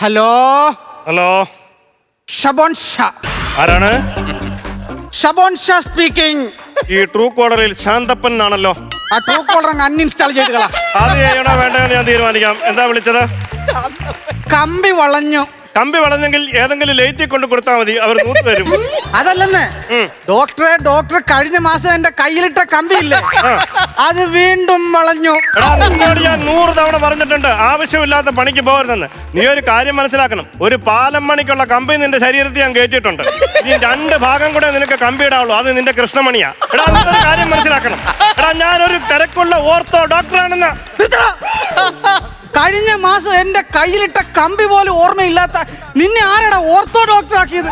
Hello hello Shabon Shah ആരാണ്? Shabon Shah speaking ഈ true കോളറിൽ ശാന്തപ്പൻ എന്നാണല്ലോ ആ ട്രൂ കോളർ അങ്ങ് അൺഇൻസ്റ്റാൾ ചെയ്തുകളാ അത് ചെയ്യണോ വേണ്ടതെന്ന് ഞാൻ തീരുമാനിക്കാം. എന്താ വിളിച്ചത്? കമ്പി വളഞ്ഞു. കമ്പി വളഞ്ഞെങ്കിൽ ഏതെങ്കിലും ലേറ്റി കൊണ്ട് കൊടുത്താൽ മതി. അവർ നൂറ് തരും അതല്ലെന്ന്. ഡോക്ടറെ ഡോക്ടർ കഴിഞ്ഞ മാസം എന്റെ കയ്യിലിട്ട കമ്പി ഇല്ലേ അത് വീണ്ടും വളഞ്ഞു. എടാ നിന്നോട് ഞാൻ നൂറ് തവണ പറഞ്ഞിട്ടുണ്ട്. ആവശ്യമില്ലാത്ത പണിക്ക് പോകരുതെന്ന്. നീ ഒരു കാര്യം മനസ്സിലാക്കണം. ഒരു പാലം മണിക്കുള്ള കമ്പി നിന്റെ ശരീരത്തിൽ ഞാൻ കയറ്റിയിട്ടുണ്ട്. നീ രണ്ട് ഭാഗം കൂടെ നിനക്ക് കമ്പി ഇടാവുള്ളൂ. അത് നിന്റെ കൃഷ്ണമണിയാ. എടാ നീ ഒരു കാര്യം മനസ്സിലാക്കണം. എടാ ഞാനൊരു തിരക്കുള്ള ഓർത്തോ ഡോക്ടറാണെന്ന്. നിർത്തടാ. കഴിഞ്ഞ മാസം എന്റെ കയ്യിലിട്ട കമ്പി പോലും ഓർമ്മയില്ലാത്ത നിന്നെ ആരാടാ ഓർത്തോ ഡോക്ടർ ആക്കിയത്?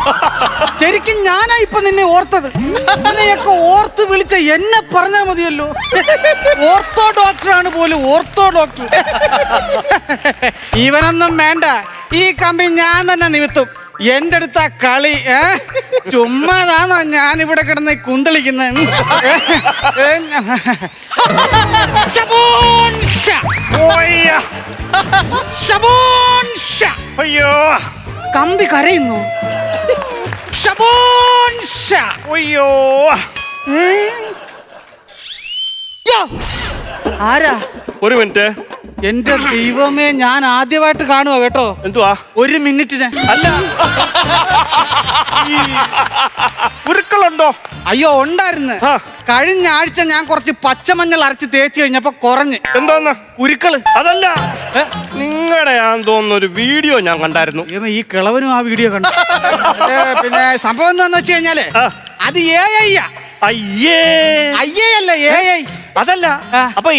ശരിക്കും ഞാനാ ഇപ്പൊ നിന്നെ ഓർത്തത്. നിന്നെയൊക്കെ ഓർത്ത് വിളിച്ച എന്നെ പറഞ്ഞാ മതിയല്ലോ. ഓർത്തോ ഡോക്ടറാണ് പോലും ഓർത്തോ ഡോക്ടർ. ഇവനൊന്നും വേണ്ട. ഈ കമ്പി ഞാൻ തന്നെ നിമിത്തും എന്റെ അടുത്ത കളി ഏ? ചുമ്മാതാണോ ഞാൻ ഇവിടെ കിടന്ന് കുന്തളിക്കുന്നത് ഷബോൺ ഷാ. ഓയ്യ. ഷബോൺ ഷാ അയ്യോ. കമ്പി കരയുന്നു. ഷബോൺ ഷാ അയ്യോ! ആരാ? ഒരു മിനിറ്റ്. എന്റെ ദൈവമേ ഞാൻ ആദ്യമായിട്ട് കാണുക കേട്ടോ. എന്തുവാ? ഒരു മിനിറ്റ് അല്ല. ഉരുക്കളുണ്ടോ അയ്യോ ഉണ്ടായിരുന്നു. കഴിഞ്ഞ ആഴ്ച ഞാൻ കുറച്ച് പച്ചമഞ്ഞൾ അരച്ച് തേച്ച് കഴിഞ്ഞപ്പോ കുറഞ്ഞ്. എന്തോന്ന്? ഉരുക്കൾ അതല്ല? നിങ്ങളുടെ ഞാൻ തോന്നുന്ന ഒരു വീഡിയോ ഞാൻ കണ്ടായിരുന്നു. ഈ കിളവനും ആ വീഡിയോ കണ്ടു. പിന്നെ സംഭവം എന്താന്ന് വെച്ച് കഴിഞ്ഞാൽ അത് ഏ ഐ അയ്യേ അയ്യേ അല്ല ഏ ഐ അതല്ല. അപ്പൊ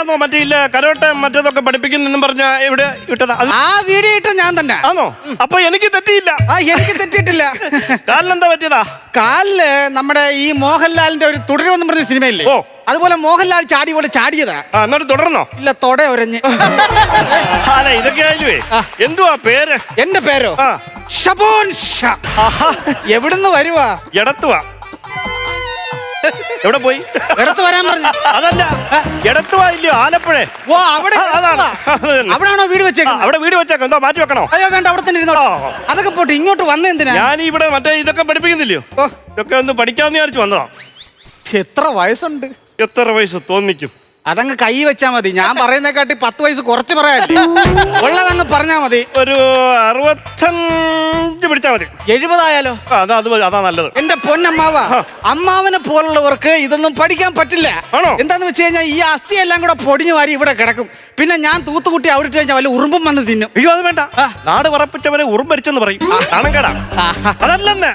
ആണോ മറ്റേ ഇല്ല കരോട്ടെ മറ്റേതൊക്കെ പഠിപ്പിക്കുന്നെന്നും പറഞ്ഞ ഇവിടെ ഇട്ടതാ? ആ വീഡിയോ ഇട്ട ഞാൻ തന്നെ. ആണോ? അപ്പൊ എനിക്ക് തെറ്റിയില്ല. ആ എനിക്ക് തെറ്റിയിട്ടില്ല. കാലിനെന്താ പറ്റിയതാ? കാലിൽ നമ്മുടെ ഈ മോഹൻലാലിന്റെ ഒരു തുടരുമെന്ന് പറഞ്ഞ സിനിമയില്ലേ? ഓ. അതുപോലെ മോഹൻലാൽ ചാടി പോലെ ചാടിയതാ. എന്നിട്ട് തുടർന്നോ? ഇല്ല തൊട ഒരഞ്ഞ് അല്ല ഇതൊക്കെ ആയില്ലേ. എന്തുവാ പേര്? എന്റെ പേരോ? ഷബോൻ ഷാ. എവിടുന്ന് വരുവാ? എടത്തുവാ. എവിടെ പോയി? എടത്ത് വരാൻ പറഞ്ഞു. അതല്ല. എടത്ത് ഇല്ലയോ? ആലപ്പുഴ. ഓ അവിടെ അവിടെയാണോ അതാണ്. അവിടാണോ വീട് വെച്ചേക്കുന്നത്? അവിടെ വീട് വെച്ചേക്കാം എന്തോ മാറ്റി വെക്കണോ? അയ്യോ വേണ്ട അവിടെ തന്നെ ഇരുന്നോ അതൊക്കെ പോട്ടെ ഇങ്ങോട്ട് വന്ന എന്തിനാ? ഞാൻ ഇവിടെ മറ്റേ ഇതൊക്കെ പഠിപ്പിക്കുന്നില്ലയോ? ഇതൊക്കെ ഒന്ന് പഠിക്കാമെന്ന് വിചാരിച്ചു വന്നതാ. എത്ര വയസ്സുണ്ട്? എത്ര വയസ്സ് തോന്നിക്കും? അതങ്ങ് കൈ വെച്ചാ മതി. ഞാൻ പറയുന്നേക്കാട്ടി പത്ത് വയസ്സ് കുറച്ച് പറയാല്ലേ ഉള്ളതങ്ങ് പറഞ്ഞാ മതി. ഒരു അറുപത്തഞ്ച് പിടിച്ചാ മതി. എഴുപതായാലോ? അതാ അത് മതി, അതാ നല്ലത്. എന്റെ പൊന്നമ്മാവ അമ്മാവനെ പോലുള്ളവർക്ക് ഇതൊന്നും പഠിക്കാൻ പറ്റില്ല. ആണോ? എന്താന്ന് വെച്ച് കഴിഞ്ഞാൽ ഈ അസ്ഥി എല്ലാം കൂടെ പൊടിഞ്ഞു വാരി ഇവിടെ കിടക്കും. പിന്നെ ഞാൻ തൂത്തുകുട്ടി അവിടെ ഇട്ട് കഴിഞ്ഞാൽ വലിയ ഉറുമ്പും വന്ന് തിന്നും. അയ്യോ അത് വേണ്ട. നാട് പറപ്പിച്ചവരെ ഉറുമ്പരിച്ചെന്ന് പറയും. നാണം കേടാ. അതല്ലെന്ന്.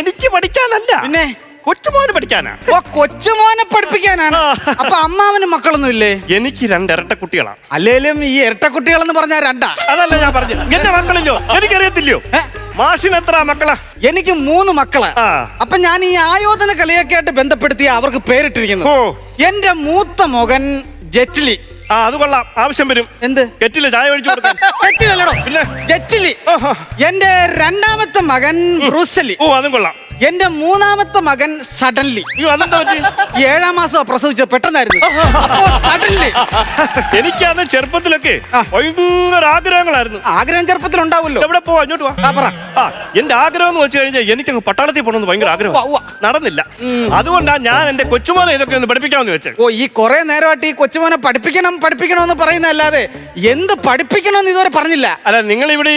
എനിക്ക് പഠിക്കാനല്ല. പിന്നെ? കൊച്ചുമോന് പഠിക്കാനാ? ഓ കൊച്ചുമോനെ പഠിപ്പിക്കാനാണ്. അപ്പൊ അമ്മാവന് മക്കളൊന്നും ഇല്ലേ? എനിക്ക് രണ്ട് ഇരട്ട കുട്ടികളാ. അല്ലേലും ഈ ഇരട്ട ഇരട്ടക്കുട്ടികളെന്ന് പറഞ്ഞാൽ രണ്ടാ. അതല്ല ഞാൻ പറഞ്ഞു. എന്റെ മക്കളില്ലോ? എനിക്കറിയത്തില്ലയോ? മാഷിന് എത്ര മക്കളാ? എനിക്ക് മൂന്ന് മക്കൾ. ആ. അപ്പൊ ഞാൻ ഈ ആയോധന കലയൊക്കെ ആയിട്ട് ബന്ധപ്പെടുത്തി അവർക്ക് പേരിട്ടിരിക്കുന്നു ഓ. എന്റെ മൂത്ത മകൻ ജെറ്റ്ലി. ആ അത് കൊള്ളാം. ആവശ്യം വരും. എന്ത്? ജെറ്റ്ലി ചായ ഒഴിച്ചു കൊടുക്കാൻ. ജെറ്റിലല്ലടോ. പിന്നെ? ജെറ്റിലി. എന്റെ രണ്ടാമത്തെ മകൻ ബ്രൂസലി. ഓ അതും കൊള്ളാം. എന്റെ മൂന്നാമത്തെ മകൻ സഡൻലി ഏഴാം മാസം പ്രസവിച്ച പെട്ടെന്നായിരുന്നു. സഡൻലി എനിക്കന്ന് ചെറുപ്പത്തിലൊക്കെ. ഭയങ്കര ആഗ്രഹങ്ങളായിരുന്നു. ആഗ്രഹം ചെറുപ്പത്തിൽ ഉണ്ടാവുമല്ലോ എവിടെ പോവാ? ഇങ്ങോട്ട് വാ. പറ. എന്റെ ആഗ്രഹം എന്ന് വെച്ച് കഴിഞ്ഞാൽ എനിക്ക് അങ്ങ് പട്ടാളത്തിൽ പോകണമെന്ന് ഭയങ്കര ആഗ്രഹം. നടന്നില്ല. അതുകൊണ്ടാണ് ഞാൻ എന്റെ കൊച്ചുമോനെ ഇതൊക്കെ ഒന്ന് പഠിപ്പിക്കാമെന്ന് വെച്ചത്. ഓ ഈ കുറെ നേരമായിട്ട് ഈ കൊച്ചുമോനെ പഠിപ്പിക്കണം പഠിപ്പിക്കണം എന്ന് പറയുന്നതല്ലാതെ എന്ത് പഠിപ്പിക്കണം എന്ന് ഇതുവരെ പറഞ്ഞില്ല. അല്ല നിങ്ങൾ ഇവിടെ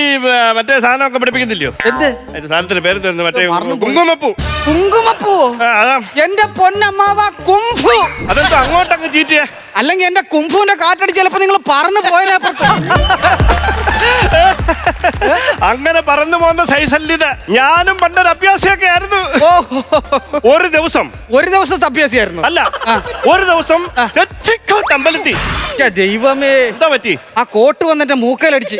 മറ്റേ സാധനമൊക്കെ പഠിപ്പിക്കുന്നില്ലയോ? എന്ത്? സാധനത്തിന്റെ പേര് മറ്റേ മറന്നുപോയി. കുങ്കുമപ്പൂ. കുങ്കുമപ്പൂ? ആ, അതാ. എന്റെ പൊന്നമ്മാവ കുംഫു. അതെന്താ അങ്ങോട്ടങ്ങ് ചീറ്റിയെ? അല്ലെങ്കിൽ എന്റെ കുംഫുവിന്റെ കാറ്റടി ചിലപ്പോ നിങ്ങൾ പറന്നു പോയതിനപ്പുറത്ത് അങ്ങനെ പറന്നു പോകുന്ന സൈസല്ലിത് ഞാനും പണ്ടൊരു അഭ്യാസിയൊക്കെ ആയിരുന്നു. ഓ. ഒരു ദിവസം. ഒരു ദിവസത്തെ അഭ്യാസിയായിരുന്നു. അല്ല ഒരു ദിവസം തെച്ചിക്കോട്ട് അമ്പലത്തി ഛെ, ദൈവമേ. എന്താ പറ്റി? ആ കോട്ട് വന്നിട്ട് മൂക്കയിലടിച്ച്.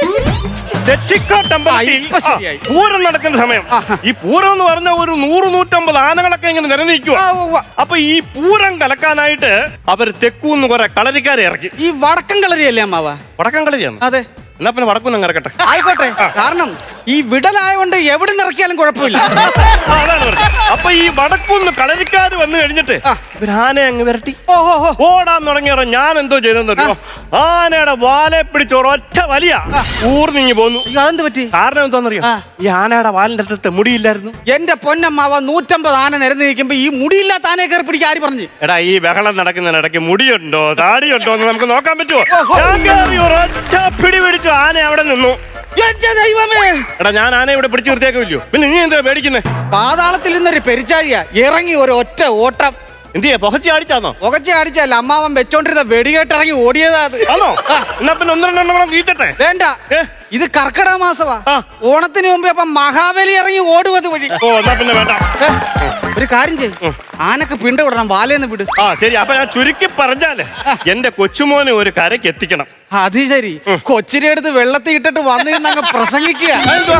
ഇപ്പൊ ശരിയായി. പൂരം നടക്കുന്ന സമയം. ഈ പൂരം എന്ന് പറഞ്ഞ ഒരു നൂറ് നൂറ്റമ്പത് ആനകളൊക്കെ ഇങ്ങനെ നിലനിൽക്കുക ആ, ഉവ്വ. അപ്പൊ ഈ പൂരം കലക്കാനായിട്ട് അവർ തെക്കൂന്ന് കുറെ കളരിക്കാരെ ഇറക്കി ഈ വടക്കം കളരിയല്ലേ അമ്മാവ വടക്കം കളരിയാണ് അതെ എന്നാ പിന്നെ വടക്കൂന്ന് ഇറക്കട്ടെ. ആയിക്കോട്ടെ കാരണം ഈ വിടലായോണ്ട് എവിടെ നിറക്കിയാലും കുഴപ്പമില്ല. അതാണ് പറഞ്ഞത്. അപ്പൊ ഈ വടക്കുന്ന് കളരിക്കാർ വന്നു കഴിഞ്ഞിട്ട് ആ. ആനയെ അങ്ങ് വരട്ടി. ഓ ഓടാൻ തുടങ്ങിയോ ഞാൻ എന്തോ ചെയ്തെന്നറിയോ ആനയുടെ വാലെ പിടിച്ച് ഒറ്റ വലിയ ഊർന്നിങ്ങി പോന്നു. അയ്യോ അതെന്ത് പറ്റി? കാരണം എന്താണെന്നറിയോ? ആ. ഈ ആനയുടെ വാലിന്റെ അടുത്ത് മുടിയില്ലായിരുന്നു. എന്റെ പൊന്നമ്മാവ നൂറ്റമ്പത് ആന നിരന്ന് നിൽക്കുമ്പോ ഈ മുടിയില്ലാത്ത ആനയെ കയറി പിടിക്കാൻ ആര് പറഞ്ഞു? എടാ ഈ ബഹളം നടക്കുന്നതിനിടയ്ക്ക് മുടിയുണ്ടോ? താടിയുണ്ടോ എന്ന് നമുക്ക് നോക്കാൻ പറ്റുമോ. ഞാൻ കയറി ഒരൊറ്റ പിടി പിടിച്ചു ആന അവിടെ നിന്നു. എന്റെ ദൈവമേ! എടാ ഞാൻ ആന ഇവിടെ പിടിച്ചു നിർത്തിയേക്കില്ലയോ പിന്നെ നീ എന്താ പേടിക്കുന്നേ? പാതാളത്തിൽ നിന്നൊരു പെരിച്ചാഴിയ ഇറങ്ങി ഒരു ഒറ്റ ഓട്ടം. എന്ത് പൊഹച്ചി അടിച്ചാന്നോ? പുകച്ച അടിച്ചല്ല അമ്മാവൻ വെച്ചോണ്ടിരുന്ന വെടികേട്ട് ഇറങ്ങി ഓടിയതാ അത്. ആണോ? എന്നാ പിന്നെ ഒന്ന് രണ്ടെണ്ണം വീച്ചട്ടെ വേണ്ട. ഏ? ഇത് കർക്കിടക മാസമാ. ആ. ഓണത്തിന് മുമ്പേ അപ്പൊ മഹാബലി ഇറങ്ങി ഓടുവത് വഴി. ഓ എന്നാ പിന്നെ വേണ്ട. ഏ, ഒരു കാര്യം ചെയ്യും. ആനക്ക് പിണ്ട വിടണം വാലേന്ന് വിട്. ആ ശരി. അപ്പൊ ഞാൻ ചുരുക്കി പറഞ്ഞാൽ എന്റെ കൊച്ചുമോനെ ഒരു കരയ്ക്ക് എത്തിക്കണം. അത് ശരി. കൊച്ചിരി എടുത്ത് വെള്ളത്തിൽ ഇട്ടിട്ട് വന്നിരുന്ന് അങ്ങ് പ്രസംഗിക്കുക. അതെന്തുവാ?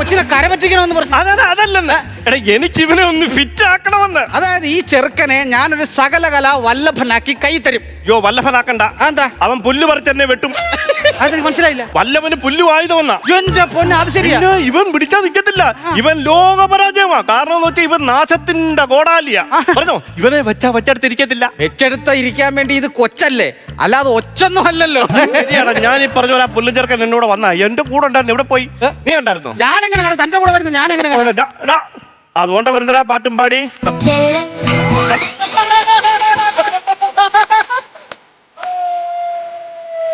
കൊച്ചിനെ കരപറ്റിക്കണമെന്ന് പറഞ്ഞു. അതാണ് അതല്ലെന്ന്. എടാ എനിക്ക് ഇവനെ ഒന്ന് ഫിറ്റ് ആക്കണമെന്ന്. അതായത് ഈ ചെറുക്കനെ ഞാനൊരു സകലകല വല്ലഭനാക്കി കൈ തരും. യോ വല്ലഭനാക്കണ്ട. എന്താ അവൻ പുല്ല് പറിച്ചെന്നെ വെട്ടും. അതെനിക്ക് മനസ്സിലായില്ല. വല്ലവന് പുല്ല് ആയുധമെന്നാ എന്റെ പൊന്ന് അത് ശരിയാ. പിന്നെ ഇവൻ പിടിച്ചാ നിൽക്കത്തില്ല ഇവൻ ലോകപരാജയമാ. കാരണം എന്ന് വെച്ചാൽ ഇവൻ നാശത്തിന്റെ ഗോടാലിയ പറഞ്ഞോ? ഇവനെ വെച്ചാ വെച്ചെടുത്തിരിക്കത്തില്ല. വെച്ചെടുത്ത ഇരിക്കാൻ വേണ്ടി ഇത് കൊച്ചല്ലേ? അല്ലാതെ ഒച്ചൊന്നും അല്ലല്ലോ. ശരിയാണ്. ഞാൻ ഈ പറഞ്ഞ പോലെ ആ പുല്ലും ചെറുക്കൻ എന്നോട് വന്ന. എന്റെ കൂടെ ഉണ്ടായിരുന്നു. ഇവിടെ പോയി? നീ ഉണ്ടായിരുന്നോ? ഞാൻ എങ്ങനെ തന്റെ കൂടെ വരുന്നത് ഞാൻ എങ്ങനെ. അതുകൊണ്ട് വരുന്നതാ പാട്ടും പാടി.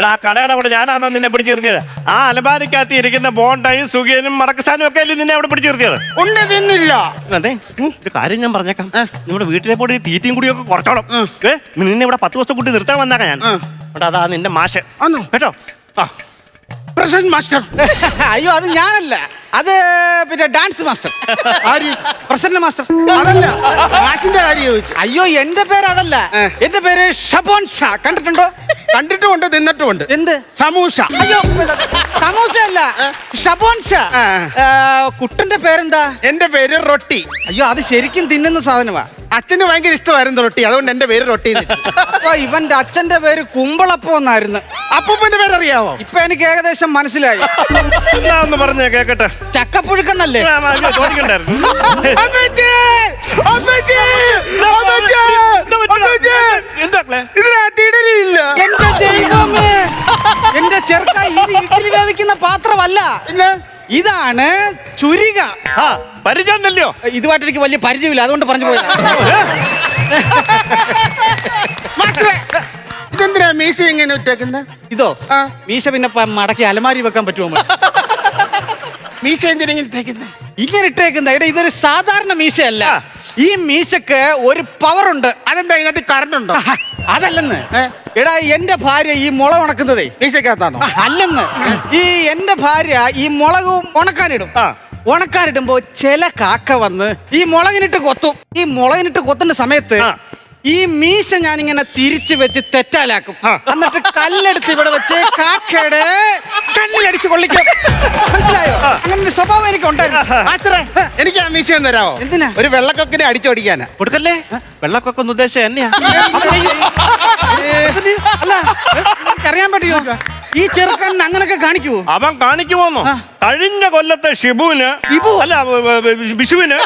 എടാ ആ കടയുടെ അവിടെ ഞാനാണോ നിന്നെ പിടിച്ചു നിർത്തിയത്. ആ അലമാരിക്കകത്ത് ഇരിക്കുന്ന ബോണ്ടയും സുഖിയനും മടക്കസാനും ഒക്കെ അല്ലേ നിന്നെ അവിടെ പിടിച്ചു നിർത്തിയത്? ഉണ്ട് തിന്നില്ല അതെ. ഒരു കാര്യം ഞാൻ പറഞ്ഞേക്കാം. നമ്മുടെ വീട്ടിലെ പോയി തീറ്റയും കൂടിയൊക്കെ കുറച്ചോളം ഏ നിന്നെ ഇവിടെ പത്ത് ദിവസം കൂട്ടി നിർത്താൻ വന്നാക്കാം ഞാൻ. അവിടെ അതാ നിന്റെ മാഷ്. കേട്ടോ? ആ. Present master. അയ്യോ അത് ഞാനല്ല. അത് പിന്നെ ഡാൻസ് മാസ്റ്റർ. ആര്? Present master. അതല്ല. മാഷിന്റെ കാര്യം ചോദിച്ചു. അയ്യോ എന്റെ പേര് അതല്ല. എന്റെ പേര് ഷബോൻ ഷാ. കണ്ടിട്ടുണ്ടോ? കണ്ടിട്ടുമുണ്ട് തിന്നിട്ടുമുണ്ട്. എന്ത്? സമൂസ. അയ്യോ സമൂസ അല്ല ഷബോൻ ഷാ. കുട്ടന്റെ പേരെന്താ? എന്റെ പേര് റൊട്ടി. അയ്യോ അത് ശരിക്കും തിന്നുന്ന സാധനമാ. അച്ഛന് ഭയങ്കര ഇഷ്ടമായിരുന്നു റൊട്ടി. അതുകൊണ്ട് എന്റെ പേര് റൊട്ടി. അപ്പൊ ഇവന്റെ അച്ഛന്റെ പേര് കുമ്പളപ്പം എന്നായിരുന്നു അപ്പൂപ്പന്റെ പേരറിയാവോ? ഇപ്പൊ എനിക്ക് ഏകദേശം മനസ്സിലായി. എന്നാ ഒന്ന് പറഞ്ഞേ കേക്കട്ടെ? ചക്കപ്പുഴുക്കെന്നല്ലേ? ആ, ആ, ഇത് ചോദിക്കണ്ടായിരുന്നു. അമ്മച്ചി! അമ്മച്ചി! അമ്മച്ചി! അമ്മച്ചി! എന്താ ക്ലേ? ഇതിനകത്ത് ഇഡലിയില്ല എന്റെ ദൈവമേ! എന്റെ ചെറുക്ക ഇത് ഇഡ്ഡലി വേവിക്കുന്ന പാത്രമല്ല. ഇതാണ് ചുരിക. ആ. പരിചയം ഇതുമായിട്ട് എനിക്ക് വലിയ പരിചയമില്ല. അതുകൊണ്ട് പറഞ്ഞു പോയതാ. ഇതെന്തിനാ മീശ എങ്ങനെ ഇട്ടേക്കുന്നത് ഇതോ ആ. മീശ പിന്നെ പ- മടക്കി അലമാരി വെക്കാൻ പറ്റുമോ മീശ എന്തിനാ ഇങ്ങനെ ഇട്ടേക്കുന്നത് ഇങ്ങനെ ഇട്ടേക്കുന്ന? ഇവിടെ ഇതൊരു സാധാരണ മീശയല്ല. ഈ മീശക്ക് ഒരു പവർ ഉണ്ട്. അതെന്താ ഇതിനകത്ത് കറണ്ട് ഉണ്ടോ? അതല്ലെന്ന്. ഏ? എടാ എന്റെ ഭാര്യ ഈ മുള ഉണക്കുന്നതേ. മീശക്കകത്താണോ അല്ലെന്ന്. ഈ എന്റെ ഭാര്യ ഈ മുളക് ഉണക്കാനിടും. ആ. ഉണക്കാനിടുമ്പോ ചില കാക്ക വന്ന് ഈ മുളകിനിട്ട് കൊത്തും. ഈ മുളകിനിട്ട് കൊത്തുന്ന സമയത്ത് ഈ മീശ ഞാൻ ഇങ്ങനെ തിരിച്ചു വെച്ച് തെറ്റാലാക്കും. എന്നിട്ട് കല്ലെടുത്ത് ഇവിടെ വെച്ച് കാക്കയുടെ കണ്ണിലടിച്ച് കൊള്ളിക്കും. മനസ്സിലായോ? അങ്ങനെ ഒരു സ്വഭാവം എനിക്ക് ഉണ്ടായിരുന്നു എനിക്ക് ആ മീശ ഒന്ന് തരാമോ എന്തിനാ? ഒരു വെള്ളക്കൊക്കിനെ അടിച്ചോടിക്കാനാ. കൊടുക്കല്ലേ? വെള്ളക്കൊക്കെ ഒന്ന് ഉദ്ദേശം എന്നെയാ അല്ല അറിയാൻ പറ്റുമോ? ഈ ചെറുക്കൻ അങ്ങനൊക്കെ കാണിക്കൂ അവൻ കാണിക്കുമോന്നോ കഴിഞ്ഞ കൊല്ലത്തെ ഷിബുവിന് ഷിബു? അല്ല വിഷുവിന്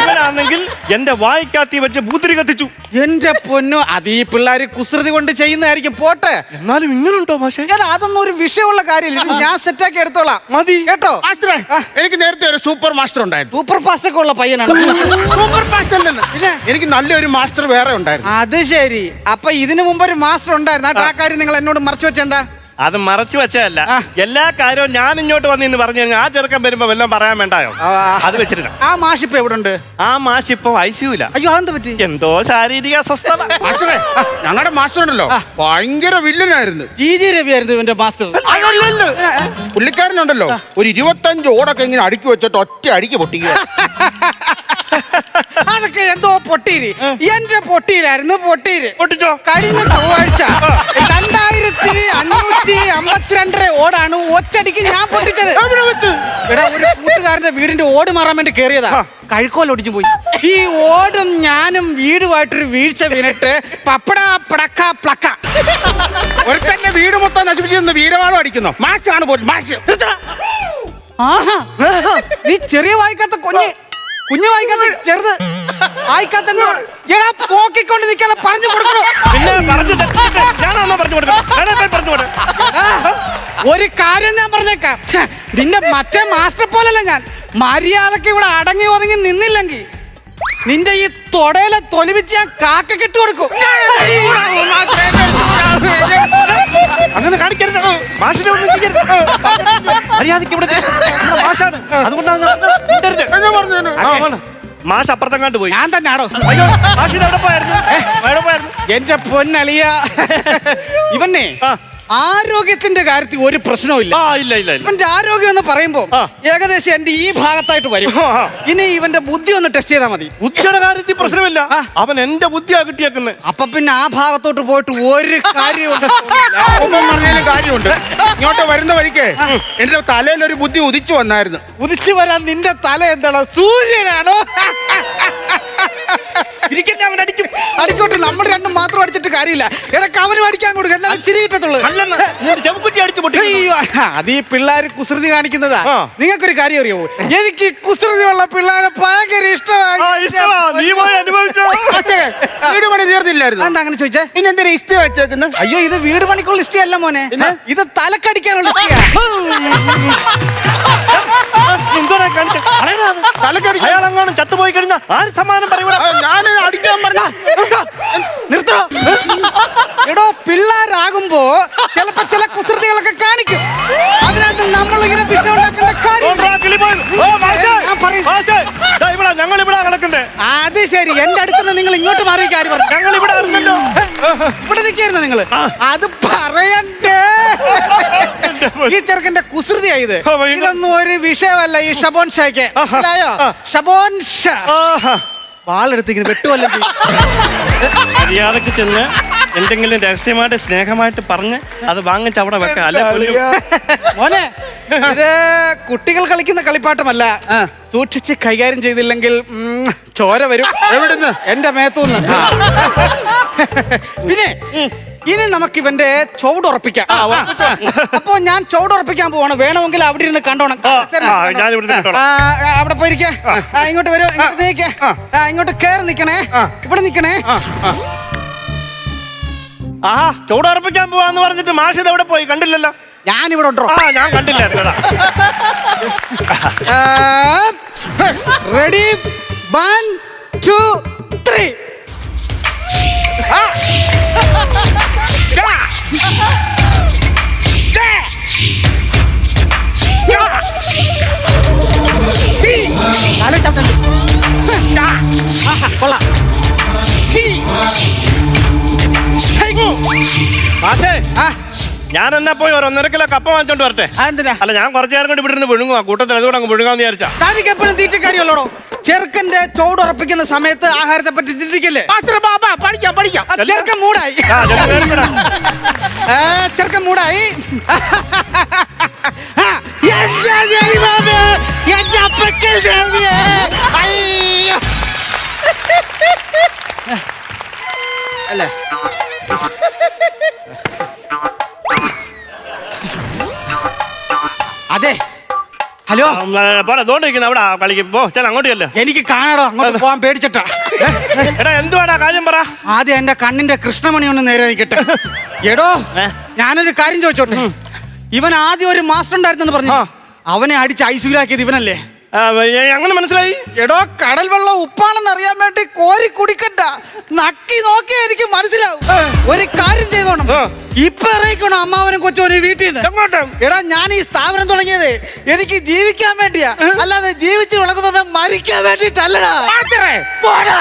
ഇവനാണെങ്കിൽ എന്റെ വായിക്കാത്തി വെച്ച് പൂത്തിരി കത്തിച്ചു. എന്റെ പൊന്നു അത് ഈ പിള്ളേര് കുസൃതി കൊണ്ട് ചെയ്യുന്നതായിരിക്കും. പോട്ടെ. എന്നാലും ഇങ്ങനുണ്ടോ പക്ഷേ ഞാൻ അതൊന്നും ഒരു വിഷയമുള്ള കാര്യമില്ല. ഞാൻ സെറ്റാക്കി എടുത്തോളാം. മതി. കേട്ടോ? മാസ്റ്ററെ എനിക്ക് നേരത്തെ ഒരു സൂപ്പർ മാസ്റ്റർ ഉണ്ടായിരുന്നു. സൂപ്പർ ഫാസ്റ്റ് ഒക്കെ ഉള്ള പയ്യനാണ്. സൂപ്പർ ഫാസ്റ്റ് അല്ലെന്ന്? എനിക്ക് നല്ലൊരു മാസ്റ്റർ വേറെ ഉണ്ടായിരുന്നു. അത് ശരി. അപ്പൊ ഇതിനു മുമ്പ് ഒരു മാസ്റ്റർ ഉണ്ടായിരുന്നു. ആ കാര്യം നിങ്ങൾ എന്നോട് മറച്ചു വെച്ചെന്താ? അത് മറച്ചു വെച്ചതല്ല. എല്ലാ കാര്യവും ഞാൻ ഇങ്ങോട്ട് വന്നിന്ന് പറഞ്ഞു കഴിഞ്ഞാൽ ആ ചെറുക്കൻ വരുമ്പോ എല്ലാം പറയാൻ വേണ്ടായോ? അത് വെച്ചിരുന്ന? ആ മാഷിപ്പ് എവിടെ ഉണ്ട് ആ മാഷ് ഇപ്പൊ ഐസിയൂല. അയ്യോ അതെന്ത് പറ്റി? എന്തോ ശാരീരിക അസ്വസ്ഥത. മാസ്റ്ററെ ഞങ്ങളുടെ മാസ്റ്റർ ഉണ്ടല്ലോ ഭയങ്കര വില്ലനായിരുന്നു. ജി ജി രവിയായിരുന്നു ഇവന്റെ മാസ്റ്റർ. പുള്ളിക്കാരനുണ്ടല്ലോ. ഒരു ഇരുപത്തഞ്ച് ഓടൊക്കെ ഇങ്ങനെ അടുക്കി വെച്ചിട്ട് ഒറ്റ അടിക്ക് പൊട്ടിക്കുക. അതൊക്കെ എന്തോ പൊട്ടീര്. എന്റെ പൊട്ടീരായിരുന്നു പൊട്ടീര്. പൊട്ടിച്ചോ? കഴിഞ്ഞ ചൊവ്വാഴ്ച രണ്ടായിരത്തി അഞ്ഞൂറ്റി അമ്പത്തിരണ്ടര ഓടാണ് ഒറ്റടിക്ക് ഞാൻ പൊട്ടിച്ചത്. ഇവിടെ എടാ ഒരു കൂട്ടുകാരന്റെ വീടിന്റെ ഓട് മാറാൻ വേണ്ടി കയറിയതാ കഴുക്കോൽ ഒടിഞ്ഞു പോയി. ഈ ഓടും ഞാനും വീടുമായിട്ടൊരു വീഴ്ച വീണിട്ട് പപ്പട പടക്ക പ്ലക്ക. ഒരു തന്നെ വീട് മൊത്തം നശിപ്പിച്ചിരുന്ന. വീരവാളം അടിക്കുന്നു. മാഷാണ് പോലും മാഷ്. ആഹാ. നീ ചെറിയ വായിക്കാത്ത കുഞ്ഞ്. കുഞ്ഞു വായിക്കാത്ത ചെറുത് വായിക്കാത്ത പോക്കിക്കൊണ്ട് നിൽക്കാതെ പറഞ്ഞു കൊടുക്കണോ? പിന്നെ പറഞ്ഞു ഞാനാണോ പറഞ്ഞു കൊടുക്കണം ഒരു കാര്യം ഞാൻ പറഞ്ഞേക്കാം. നിന്റെ മറ്റേ മാസ്റ്റർ പോലല്ല ഞാൻ. മര്യാദയ്ക്ക് ഇവിടെ അടങ്ങി ഒതുങ്ങി നിന്നില്ലെങ്കിൽ നിന്റെ ഈ തൊടയിലെ തൊലിവിച്ച് ഞാൻ കാക്ക കെട്ടു കൊടുക്കും. അങ്ങനെ കാണിക്കരുത്. മാഷിനെ ഒന്നും ചെയ്യരുത്. മര്യാദയ്ക്ക് ഇവിടെ നമ്മുടെ മാഷാണ്. അതുകൊണ്ടാണ് ആണ്. മാഷ് അപ്പുറത്തെങ്ങാണ്ട് പോയി. ഞാൻ തന്നെ ആടോ? അയ്യോ മാഷ് ഇത് എവിടെ പോയായിരുന്നു? എവിടെ പോയായിരുന്നു? എന്റെ പൊന്നളിയ. ഇവന്നെ ആ. ആരോഗ്യത്തിന്റെ കാര്യത്തിൽ ഒരു പ്രശ്നവും ഇല്ല. ആ ഇല്ല ഇല്ല ഇല്ല. ഇവന്റെ ആരോഗ്യം എന്ന് പറയുമ്പോ ആ. ഏകദേശം എന്റെ ഈ ഭാഗത്തായിട്ട് വരും. ആ, ആ. ഇനി ഇവന്റെ ബുദ്ധി ഒന്ന് ടെസ്റ്റ് ചെയ്താൽ മതി. ബുദ്ധിയുടെ കാര്യത്തിൽ പ്രശ്നമില്ല. ആ. അവൻ എന്റെ ബുദ്ധിയാ കിട്ടിയേക്കുന്നത് അപ്പൊ പിന്നെ ആ ഭാഗത്തോട്ട് പോയിട്ട് ഒരു കാര്യമുണ്ട് ഒപ്പം പറഞ്ഞതിലും കാര്യമുണ്ട്. ഇങ്ങോട്ട് വരുന്ന വഴിക്ക് എന്റെ തലയിൽ ഒരു ബുദ്ധി ഉദിച്ചു വന്നായിരുന്നു. ഉദിച്ചു വരാൻ നിന്റെ തല എന്താണ്? സൂര്യനാണോ? അടിക്കോട്ടെ നമ്മൾ രണ്ടും മാത്രം അടിച്ചിട്ട് കാര്യമില്ല. ഇടയ്ക്ക് അവനും അടിക്കാൻ കൊടുക്കുക എന്നാലും ചിരി കിട്ടത്തുള്ളൂ. ചെമ്പുറ്റി അടിച്ചു പൊട്ടി അയ്യോ അത് ഈ പിള്ളേര് കുസൃതി കാണിക്കുന്നതാ. നിങ്ങൾക്കൊരു കാര്യം അറിയോ എനിക്ക് ഈ കുസൃതിയുള്ള പിള്ളേരെ ഭയങ്കര ഇഷ്ടമായി വീട് പണി തീർന്നില്ലായിരുന്നു? എന്താ അങ്ങനെ ചോദിച്ചേ? പിന്നെ എന്തിനാ ഇഷ്ട വെച്ചേക്കുന്നത് അയ്യോ ഇത് വീട് പണിക്കുള്ള ഇഷ്ട അല്ല മോനെ ഇത് തലക്കടിക്കാനുള്ള തലക്കടി അയാൾ അയാളെങ്ങാനും ചത്തുപോയി കഴിഞ്ഞാൽ ആര് സമ്മാനം പറയൂടാ ഞാൻ അടിക്കാൻ പറഞ്ഞ നിർത്തണോ എടോ പിള്ളേരാകുമ്പോ ചിലപ്പോ ചില കുസൃതികളൊക്കെ കാണിക്കും. അതിനകത്ത് നമ്മൾ ഇങ്ങനെ വിഷയം ഉണ്ടാക്കേണ്ട കാര്യം ഞങ്ങൾ ഇവിടെ കിടക്കുന്നേ അത് ശരി. എന്റെ അടുത്തുനിന്ന് നിങ്ങൾ ഇങ്ങോട്ട് മാറി കാര്യം പറഞ്ഞു ഞങ്ങൾ ഇവിടെ ഇവിടെ നിൽക്കായിരുന്നു നിങ്ങൾ? അത് പറയണ്ടേ. ഈ ചെറുക്കന്റെ കുസൃതി ആയത് ഇതൊന്നും ഒരു വിഷയമല്ല. ഈ ഷബോൻ ഷായ്ക്ക്. ഷബോൻ ഷാ. ആഹാ. വാളെടുത്തിങ്ങനെ വെട്ടുവല്ലോ മര്യാദയ്ക്ക് ചെന്ന് എന്തെങ്കിലും രഹസ്യമായിട്ട് സ്നേഹമായിട്ട് പറഞ്ഞ് അത് വാങ്ങിച്ച് അവിടെ വെക്കാം. അല്ലെ മോനെ ഇത് കുട്ടികൾ കളിക്കുന്ന കളിപ്പാട്ടമല്ല. സൂക്ഷിച്ച് കൈകാര്യം ചെയ്തില്ലെങ്കിൽ ചോര വരും. എവിടുന്ന്? എന്റെ മേത്തൂന്ന്. പിന്നെ ഇനി നമുക്ക് ഇവന്റെ ചുവടുറപ്പിക്കാം അപ്പൊ ഞാൻ ചുവടുറപ്പിക്കാൻ പോവാണ്. വേണമെങ്കിൽ അവിടെ ഇരുന്ന് കണ്ടോണം ഞാൻ ഇവിടെ നിൽക്കട്ടോളാം. ആ, ആ, അവിടെ പോയിരിക്കേ. ഇങ്ങോട്ട് വരൂ ഇങ്ങോട്ട് നീക്കേ. ആ, ഇങ്ങോട്ട് കേറി നിക്കണേ. ഇവിടെ നിക്കണേ. ആ ചൂടുറപ്പിക്കാൻ പോവാന്ന് പറഞ്ഞിട്ട് മാഷ് അവിടെ പോയി? കണ്ടില്ലല്ലോ. ഞാൻ ഇവിടെ ഉണ്ടോ? ആ ഞാൻ കണ്ടില്ല റെഡി വൺ ടു ത്രീ കൊള്ളാം മാഷേ ആ ഞാൻ എന്നാ പോയി ഒരു ഒന്നര കിലോ കപ്പ വാങ്ങിച്ചോണ്ട് വരട്ടെ. അതെന്തിനാ? അല്ല ഞാൻ കുറച്ചു നേരം കൊണ്ട് ഇവിടെ നിന്ന് വിഴുങ്ങുക കൂട്ടത്തിൽ അതുകൊണ്ട് അങ്ങ് വിഴുങ്ങാന്ന് വിചാരിച്ചാ. താനിക്ക് എപ്പോഴും തീറ്റക്കാരിയുള്ളടോ? ചെറുക്കന്റെ ചുവടുറപ്പിക്കുന്ന സമയത്ത് ആഹാരത്തെ പറ്റി ചിന്തിക്കില്ലേ പഠിക്കാം പഠിക്കാം. ചെറുക്കൻ മൂടായി. ചെറുക്കൻ മൂടായി. എന്റെ ദൈവമേ, എന്റെ അപ്പക്കൽ ദേവിയേ. അയ്യോ. ഹലോ? പോടാ തോണ്ടിരിക്കുന്ന അവിടെ കളിക്ക് പോ ചെല അങ്ങോട്ട് ചെല്ല. എനിക്ക് കാണാടോ അങ്ങോട്ട് പോവാൻ പേടിച്ചിട്ടാ. എടാ എന്തുവാടാ കാര്യം പറ. ആദ്യം എന്റെ കണ്ണിന്റെ കൃഷ്ണമണി ഒന്ന് നേരെ നിൽക്കട്ടെ. എടോ? ഞാനൊരു കാര്യം ചോദിച്ചോട്ടെ? ഇവൻ ആദ്യം ഒരു മാസ്റ്റർ ഉണ്ടായിരുന്നെന്ന് പറഞ്ഞു അവനെ അടിച്ച് ഐസിയിലാക്കിയത് ഇവനല്ലേ? അങ്ങനെ മനസ്സിലായി? എടോ കടൽ വെള്ളം ഉപ്പാണെന്ന് അറിയാൻ വേണ്ടി കോരി കുടിക്കണ്ട. നക്കി നോക്കിയാ എനിക്ക് മനസ്സിലാവും. ഒരു കാര്യം ചെയ്തോണം. ഇപ്പൊ ഇറങ്ങിക്കണം അമ്മാവനും കൊച്ചുവനും വീട്ടിൽ നിന്ന് എടാ ഞാൻ ഈ സ്ഥാപനം തുടങ്ങിയത് എനിക്ക് ജീവിക്കാൻ വേണ്ടിയാ. അല്ലാതെ ജീവിച്ച് വളർന്നവൻ മരിക്കാൻ വേണ്ടിട്ടല്ലടാ പോടാ.